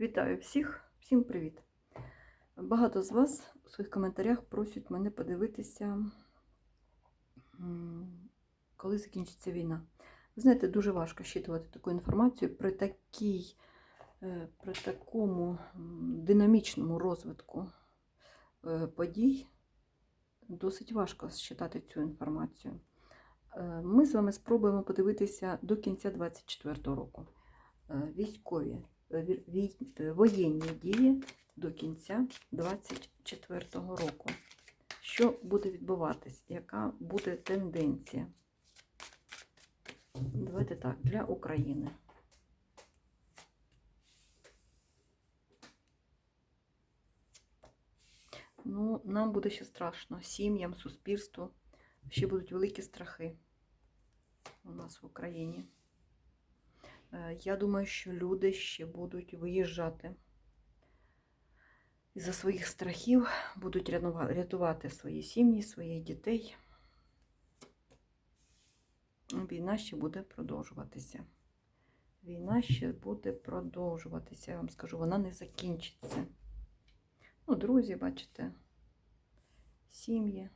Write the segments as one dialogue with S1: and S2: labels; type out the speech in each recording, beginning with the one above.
S1: Вітаю всіх, всім привіт! Багато з вас у своїх коментарях просять мене подивитися, коли закінчиться війна. Ви знаєте, дуже важко щитувати таку інформацію при, такій, е, при такому динамічному розвитку е, подій. Досить важко считати цю інформацію. Е, Ми з вами спробуємо подивитися до кінця 2024 року. Військові ві- вій- воєнні дії до кінця 2024 року. Що буде відбуватись? Яка буде тенденція? Давайте так, для України. Ну, нам буде ще страшно. Сім'ям, суспільству. Ще будуть великі страхи у нас в Україні. Е, Я думаю, що люди ще будуть виїжджати. Із-за своїх страхів будуть рятувати свої сім'ї, своїх дітей. Війна ще буде продовжуватися. Війна ще буде продовжуватися. Я вам скажу, вона не закінчиться. Ну, друзі, бачите, сім'ї.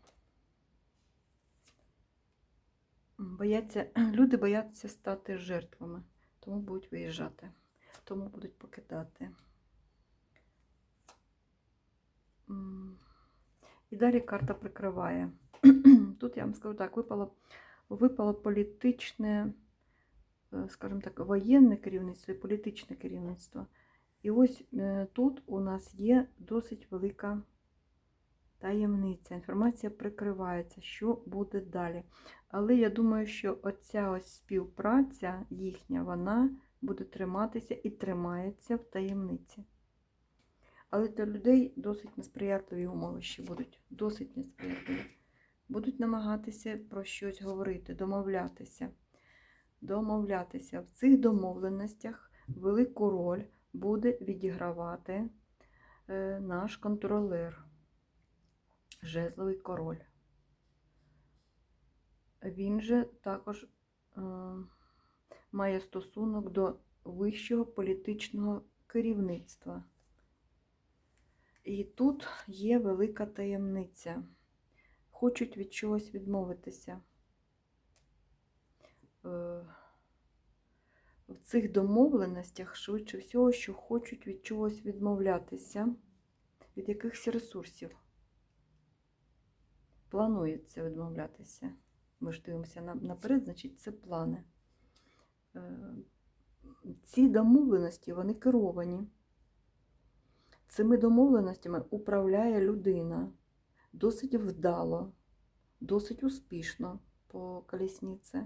S1: Бояться, люди бояться стати жертвами, тому будуть виїжджати, тому будуть покидати. І далі карта прикриває. Тут я вам скажу так, випало, випало політичне, е, скажімо так, воєнне керівництво і політичне керівництво. І ось е, тут у нас є досить велика таємниця. Інформація прикривається, що буде далі. Але я думаю, що оця ось співпраця їхня, вона буде триматися і тримається в таємниці. Але для людей досить несприятливі умови ще будуть. Досить несприятливі. Будуть намагатися про щось говорити, домовлятися. Домовлятися. В цих домовленостях велику роль буде відігравати е, наш контролер, жезловий король. Він же також е, має стосунок до вищого політичного керівництва. І тут є велика таємниця. Хочуть від чогось відмовитися. Е, В цих домовленостях, швидше всього, що хочуть від чогось відмовлятися, від якихось ресурсів. Планується відмовлятися. Ми ж дивимося на- наперед, значить, це плани. Е, Ці домовленості, вони керовані. Цими домовленостями управляє людина досить вдало, досить успішно по колісниці.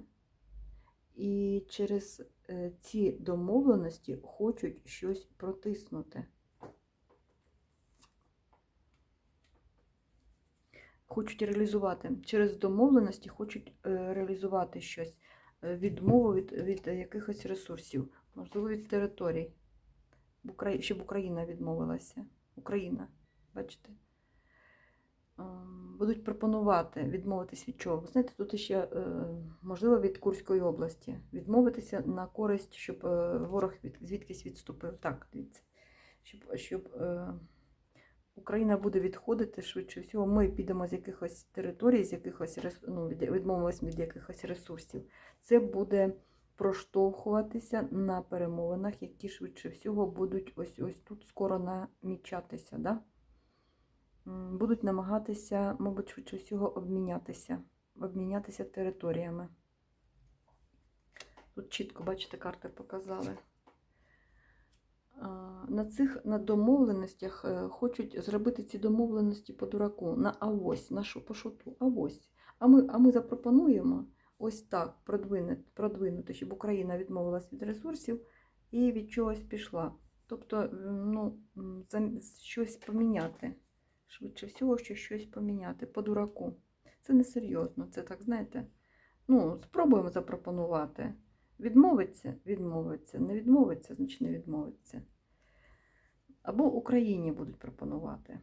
S1: І через е, ці домовленості хочуть щось протиснути. Хочуть реалізувати. Через домовленості хочуть е, реалізувати щось. Е, Відмову від, від якихось ресурсів, можливо, від територій. Щоб Україна відмовилася. Україна, бачите? Ем, Будуть пропонувати відмовитись від чого. Знаєте, тут ще е, можливо від Курської області. Відмовитися на користь, щоб е, ворог від, звідкись відступив. Так, дивіться. Щоб, щоб е, Україна буде відходити швидше всього. Ми підемо з якихось територій, з якихось ну, від- відмовимось від якихось ресурсів. Це буде проштовхуватися на перемовинах, які швидше всього будуть ось ось тут скоро намічатися. Да? Будуть намагатися, мабуть, швидше всього обмінятися, обмінятися територіями. Тут чітко, бачите, карти показали. На цих на домовленостях е, хочуть зробити ці домовленості по дураку, на авось, на шу, по шуту, авось. А ми, а ми запропонуємо ось так продвинути, продвинути, щоб Україна відмовилась від ресурсів і від чогось пішла. Тобто, ну, м, щось поміняти. Швидше всього, що щось поміняти по дураку. Це несерйозно, це так, знаєте. Ну, спробуємо запропонувати. Відмовиться, відмовиться. Не відмовиться, значить не відмовиться. Або Україні будуть пропонувати.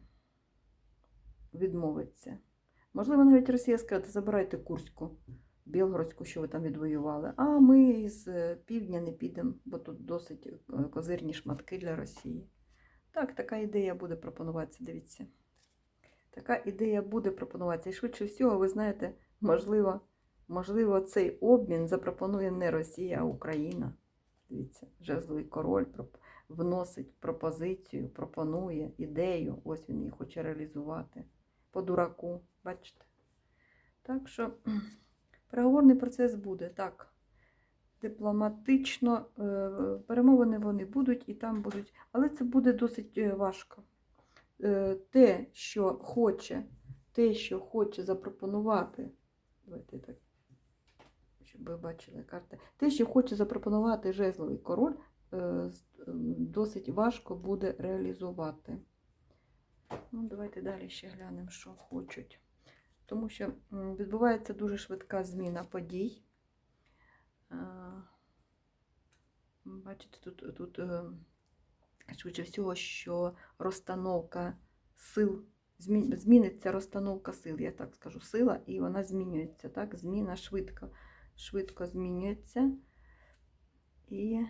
S1: Відмовиться. Можливо, навіть Росія скаже, забирайте Курську. Білгородську, що ви там відвоювали. А ми з е, півдня не підемо, бо тут досить е, козирні шматки для Росії. Так, така ідея буде пропонуватися, дивіться. Така ідея буде пропонуватися. І швидше всього, ви знаєте, можливо, можливо, цей обмін запропонує не Росія, а Україна. Дивіться, жезловий король вносить пропозицію, пропонує ідею. Ось він її хоче реалізувати. По дураку, бачите? Так що переговорний процес буде так. Дипломатично е, перемовини вони будуть і там будуть, але це буде досить е, важко. Е, Те, що хоче, те, що хоче запропонувати, давайте так, щоб ви бачили карти, те, що хоче запропонувати жезловий король, е, з- м, досить важко буде реалізувати. Ну, давайте далі ще глянемо, що хочуть. Тому що відбувається дуже швидка зміна подій. Бачите, тут, тут е, швидше всього, що розстановка сил, зміниться розстановка сил, я так скажу, сила, і вона змінюється. Так? Зміна швидко, швидко змінюється. І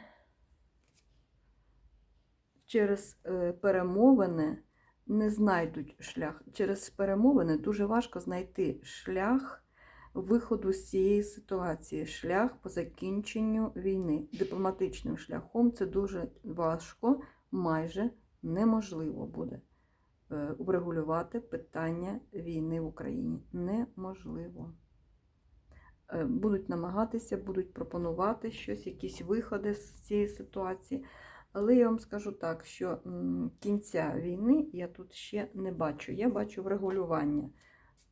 S1: через е, перемовини не знайдуть шлях. Через перемовини дуже важко знайти шлях виходу з цієї ситуації, шлях по закінченню війни. Дипломатичним шляхом це дуже важко, майже неможливо буде е, врегулювати питання війни в Україні. Неможливо. Е, Будуть намагатися, будуть пропонувати щось, якісь виходи з цієї ситуації. Але я вам скажу так, що кінця війни я тут ще не бачу. Я бачу врегулювання.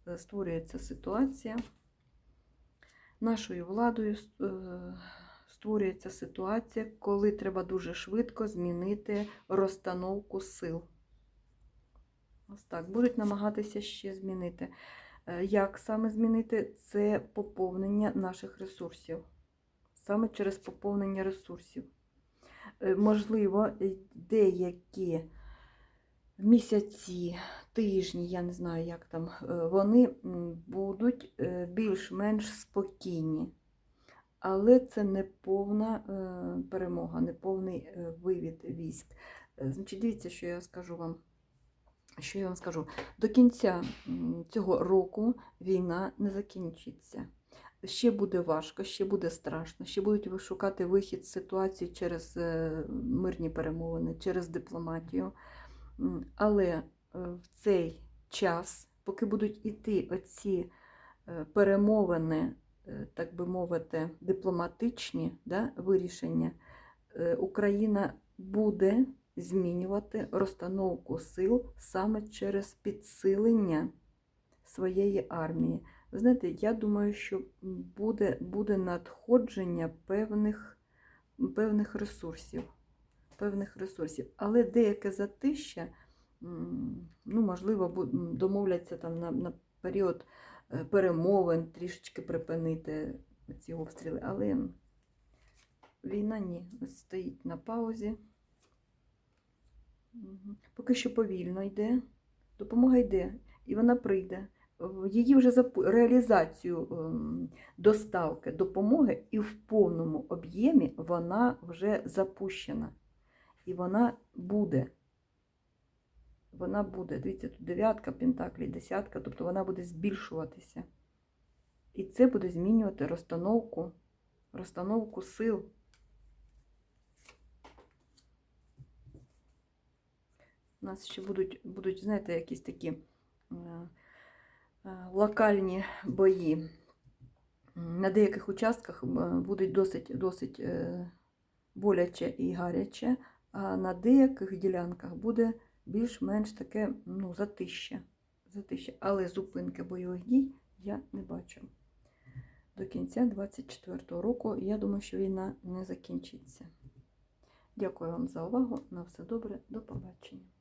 S1: Е, Створюється ситуація. Нашою владою е, створюється ситуація, коли треба дуже швидко змінити розстановку сил. Ось так, будуть намагатися ще змінити. Е, Як саме змінити? Це поповнення наших ресурсів. Саме через поповнення ресурсів. Е, Можливо, деякі місяці, тижні, я не знаю, як там, е, вони будуть більш-менш спокійні. Але це не повна перемога, не повний вивід військ. Значить, дивіться, що я скажу вам. Що я вам скажу? До кінця цього року війна не закінчиться. Ще буде важко, ще буде страшно, ще будуть шукати вихід з ситуації через е, мирні перемовини, через дипломатію. Але е, в цей час, поки будуть іти оці е, перемовини, так би мовити, дипломатичні да, вирішення, Україна буде змінювати розстановку сил саме через підсилення своєї армії. Ви знаєте, я думаю, що буде, буде надходження певних, певних ресурсів. Певних ресурсів. Але деяке затища, ну, можливо, домовляться там на, на період е, перемовин трішечки припинити ці обстріли. Але війна ні, стоїть на паузі. Мгм. Поки що повільно йде, допомога йде, і вона прийде. Її вже запу- реалізацію ем, доставки допомоги і в повному об'ємі вона вже запущена. І вона буде. Вона буде. Дивіться, тут дев'ятка, пентаклі, десятка, тобто вона буде збільшуватися. І це буде змінювати розстановку, розстановку сил. У нас ще будуть, будуть знаєте, якісь такі е, е, локальні бої. На деяких участках е, будуть досить, досить боляче і гаряче, а на деяких ділянках буде більш-менш таке ну, затище. затище. Але зупинки бойових дій я не бачу. До кінця 2024 року я думаю, що війна не закінчиться. Дякую вам за увагу. На все добре, до побачення.